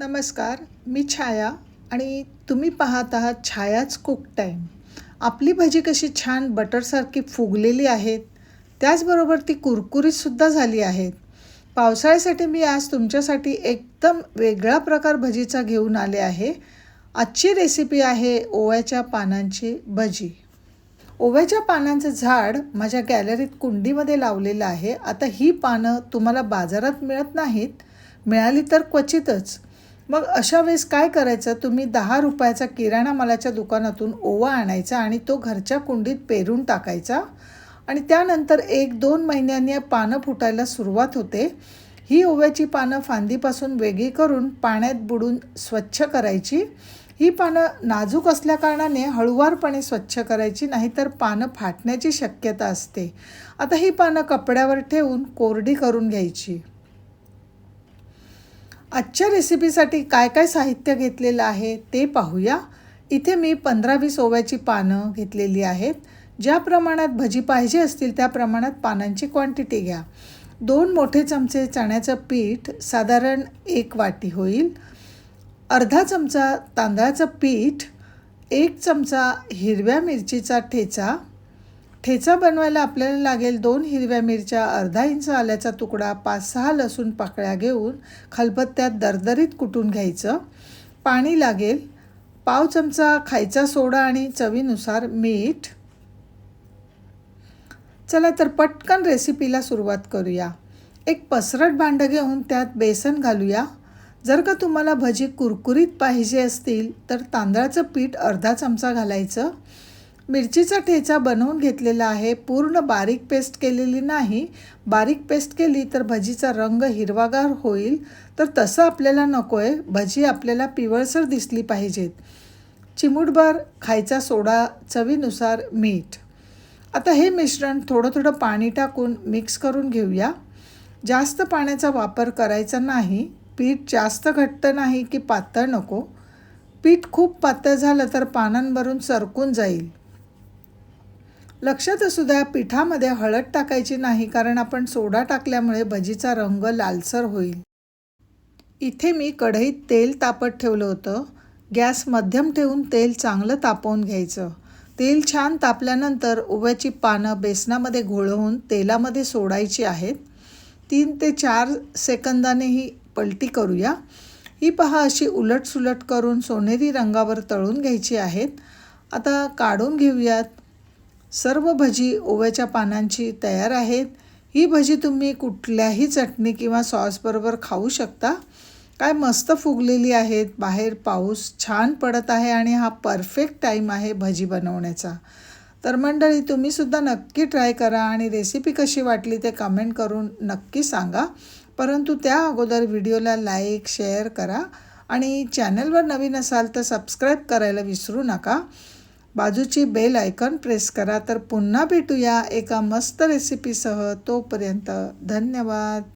नमस्कार मी छाया आणि तुम्ही पाहत आहात छायाच कुक टाईम आपली भाजी कशी छान बटरसारखी फुगलेली आहेत त्याचबरोबर ती कुरकुरीतसुद्धा झाली आहेत. पावसाळ्यासाठी मी आज तुमच्यासाठी एकदम वेगळा प्रकार भजीचा घेऊन आले आहे. आजची रेसिपी आहे ओव्याच्या पानांची भजी. ओव्याच्या पानांचं झाड माझ्या गॅलरीत कुंडीमध्ये लावलेलं आहे. आता ही पानं तुम्हाला बाजारात मिळत नाहीत मिळाली तर क्वचितच. मग अशा वेळेस काय करायचं? तुम्ही दहा रुपयाचा किराणा मालाच्या दुकानातून ओवा आणायचा आणि तो घरच्या कुंडीत पेरून टाकायचा. आणि त्यानंतर एक दोन महिन्यांनी पानं फुटायला सुरुवात होते. ही ओव्याची पानं फांदीपासून वेगळी करून पाण्यात बुडून स्वच्छ करायची. ही पानं नाजूक असल्याकारणाने हळुवारपणे स्वच्छ करायची नाहीतर पानं फाटण्याची शक्यता असते. आता ही पानं कपड्यावर ठेवून कोरडी करून घ्यायची. आजच्या रेसिपीसाठी काय काय साहित्य घेतलेलं आहे ते पाहूया. इथे मी पंधरा वीस ओव्याची पानं घेतलेली आहेत. ज्या प्रमाणात भजी पाहिजे असतील त्या प्रमाणात पानांची क्वांटिटी घ्या. दोन मोठे चमचे चण्याचं पीठ साधारण एक वाटी होईल. अर्धा चमचा तांदळाचं पीठ एक चमचा हिरव्या मिरचीचा ठेचा ठेचा बनवायला आपल्याला लागेल दोन हिरव्या मिरच्या अर्धा इंच आल्याचा तुकडा पाच सहा लसूण पाकळ्या घेऊन खलबत्त्यात दरदरीत कुटून घ्यायचं. पाणी लागेल पाव चमचा खायचा सोडा आणि चवीनुसार मीठ. चला तर पटकन रेसिपीला सुरुवात करूया. एक पसरट भांडं घेऊन त्यात बेसन घालूया. जर का तुम्हाला भजी कुरकुरीत पाहिजे असतील तर तांदळाचं पीठ अर्धा चमचा घालायचं. मिरचीचा ठेचा बनवून घेतलेला आहे. पूर्ण बारीक पेस्ट केलेली नाही. बारीक पेस्ट केली तर भजीचा रंग हिरवागार होईल. तर तसं आपल्याला नको आहे भजी आपल्याला पिवळसर दिसली पाहिजेत. चिमूटभर खायचा सोडा चवीनुसार मीठ. आता हे मिश्रण थोडं थोडं पाणी टाकून मिक्स करून घेऊया. जास्त पाण्याचा वापर करायचा नाही. पीठ जास्त घट्ट नाही की पातळ नको. पीठ खूप पातळ झालं तर पानांवरून सरकून जाईल. लक्षात असू द्या पिठामध्ये हळद टाकायची नाही कारण आपण सोडा टाकल्यामुळे भजीचा रंग लालसर होईल. इथे मी कढईत तेल तापत ठेवलं होतं. गॅस मध्यम ठेवून तेल चांगलं तापवून घ्यायचं. तेल छान तापल्यानंतर ओव्याची पानं बेसनामध्ये घोळवून तेलामध्ये सोडायची आहेत. तीन ते चार सेकंदाने ही पलटी करूया. ही पहा अशी उलटसुलट करून सोनेरी रंगावर तळून घ्यायची आहेत. आता काढून घेऊयात. सर्व भजी ओव्याच्या पानांची तयार आहेत. ही भजी तुम्ही कुठल्याही चटणी किंवा सॉसबरोबर खाऊ शकता. काय मस्त फुगलेली आहेत. बाहेर पाऊस छान पडत आहे आणि हा परफेक्ट टाईम आहे भजी बनवण्याचा. तर मंडळी तुम्हीसुद्धा नक्की ट्राय करा आणि रेसिपी कशी वाटली ते कमेंट करून नक्की सांगा. परंतु त्या अगोदर व्हिडिओला लाईक शेअर करा. आणि चॅनलवर नवीन असाल तर सबस्क्राईब करायला विसरू नका. बाजूची बेल आयकॉन प्रेस करा. तर पुन्हा भेटूया एका मस्त रेसिपीसह तोपर्यंत धन्यवाद.